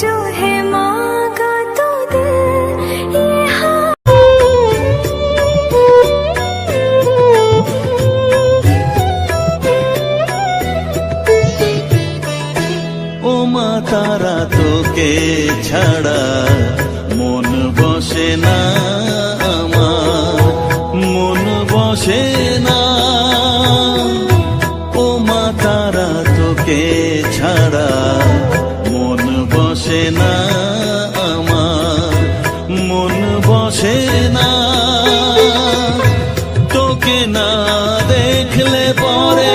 जो है माँ का तो दिल ये हाँ ओ माँ तारा तो के छड़ा তোমাকে না দেখলে পরে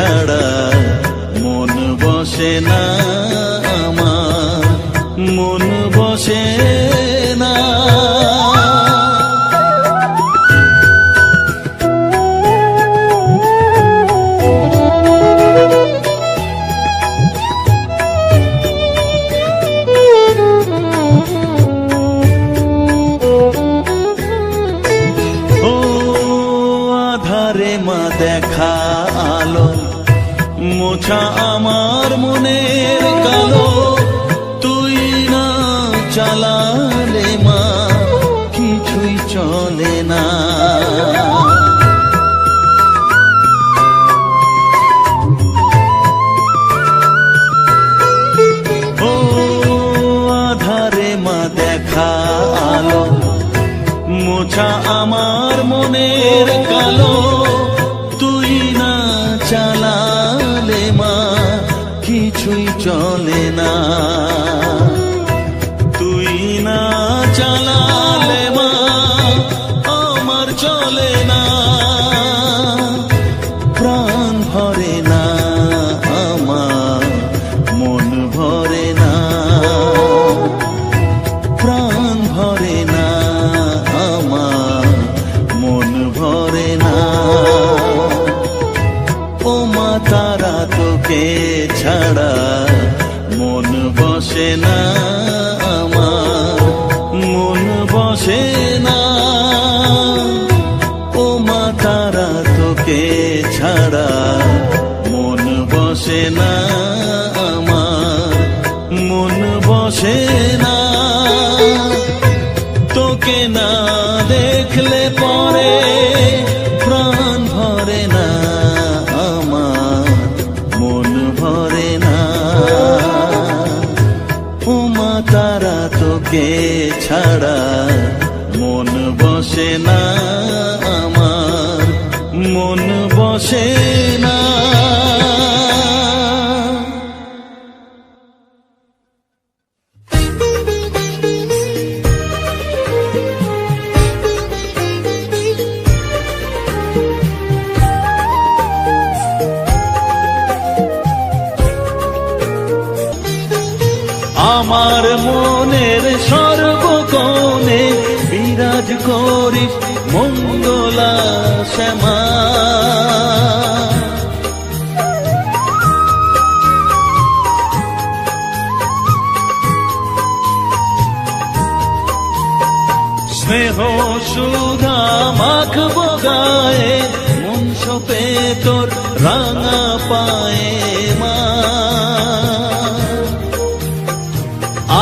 ছাড়া মন বসে না। দেখলে পরে প্রাণ ভরে না আমার, মন ভরে না। উমা তারা তোকে ছাড়া মন বসে না আমার, মন বসে না আমার মনের সর্বকোণে বিরাজ করিস মঙ্গলা শ্যামা স্নেহ সুধা মাখব গায়ে মন সপে তোর রাঙা পায়ে মা।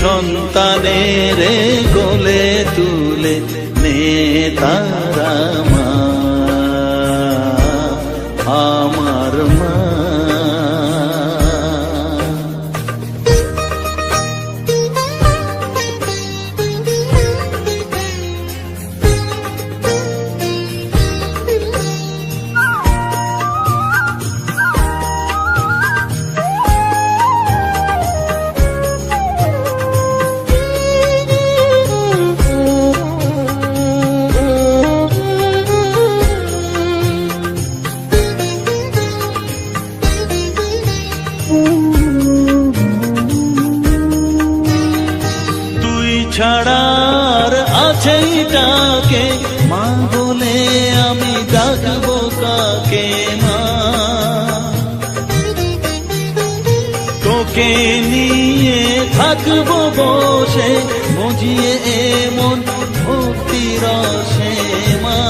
সন্তানের গোলে তুলে নে কাকে মা তোকে নিয়ে থাকব বসে, মজিয়ে এমন ভক্তি রসে মা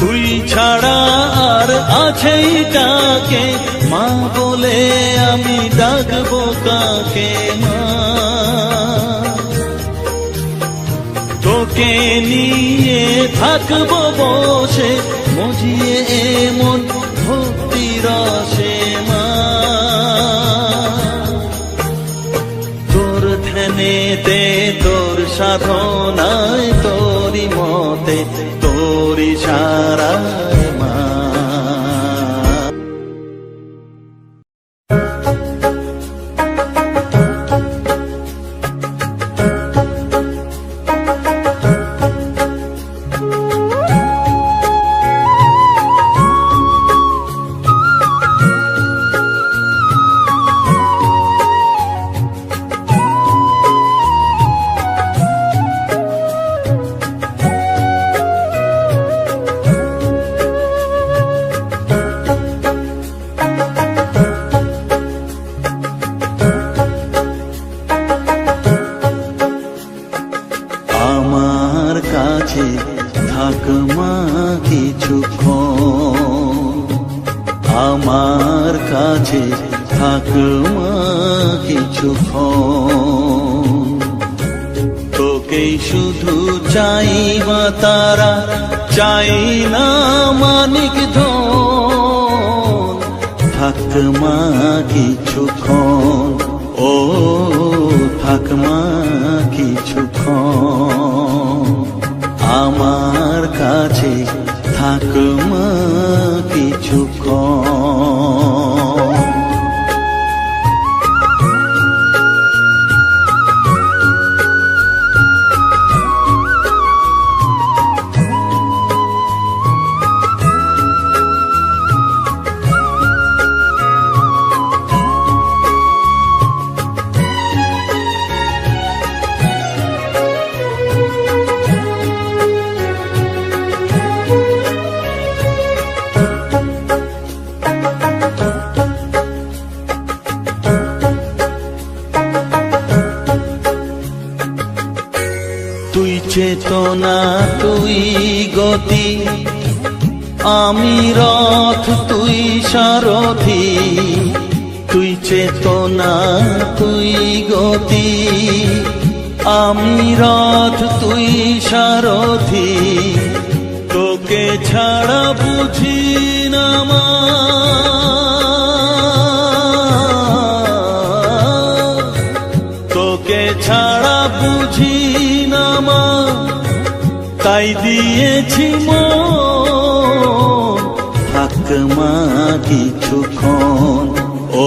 তুই ছাড়া আর আছেই কাকে মা বলে আমি ডাকবো কাকে মা? তোকে নিয়ে থাকব বসে মজিয়ে এমন ভক্তি রসে। চাই না মানিক ধন, থাক মা কিছুক্ষণ ও, থাক মা কিছুক্ষণ আমার কাছে থাক মা কিছুক্ষণ তুই গতি, আমি রথ, তুই সারথি। তোকে ছাড়া বুঝি না তোকে ছাড়া বুঝি না তাই দিয়েছি মন। থাক মা কিছুক্ষণ ও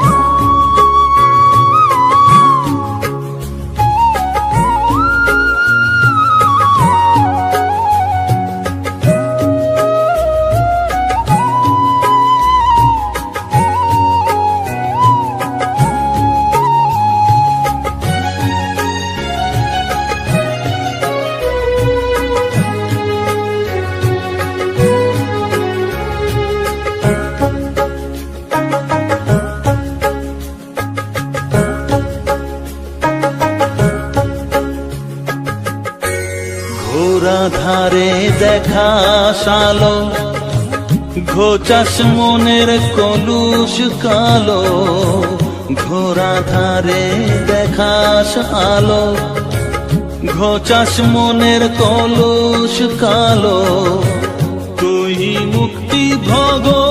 সালো ঘোচাস মনের কলুষ কালো ঘোরা ধারে দেখাস আলো, ঘোচাস মনের কলুষ কালো, তুই মুক্তি ভগবতী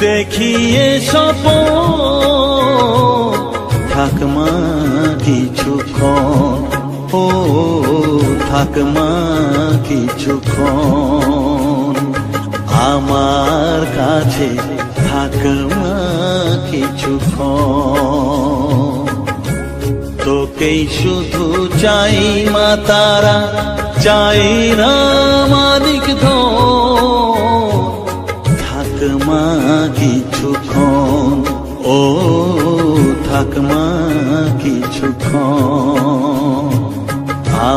দেখিয়ে সপ থাক মা কিছুক্ষণ ও, থাক মা কিছুক্ষণ আমার কাছে থাক মা কিছুক্ষণ তোকেই শুধু চাই মা তারা, চাই না মালিক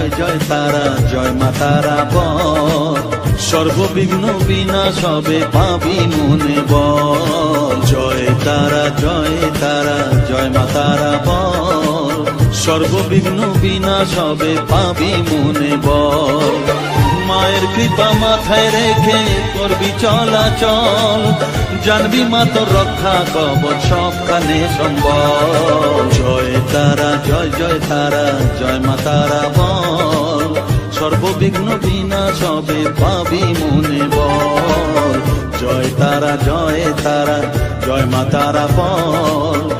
জয় জয় তারা, জয় মা তারা বল। সর্ববিঘ্ন বিনাশ হবে পাবি মনে বল। জয় তারা জয় তারা, জয় মা তারা বল। সর্ববিঘ্ন বিনাশ হবে পাবি মনে বল। মায়ের কৃপা মাথায় রেখে করবি চলাচল জানবি মা তোর রক্ষা কবচ সবখানে সম্বল। জয় তারা, জয় জয় তারা, জয় মা তারা বল। সর্ববিঘ্ন বিনাশ হবে পাবি মনে বল। জয় তারা জয় তারা, জয় মা তারা বল।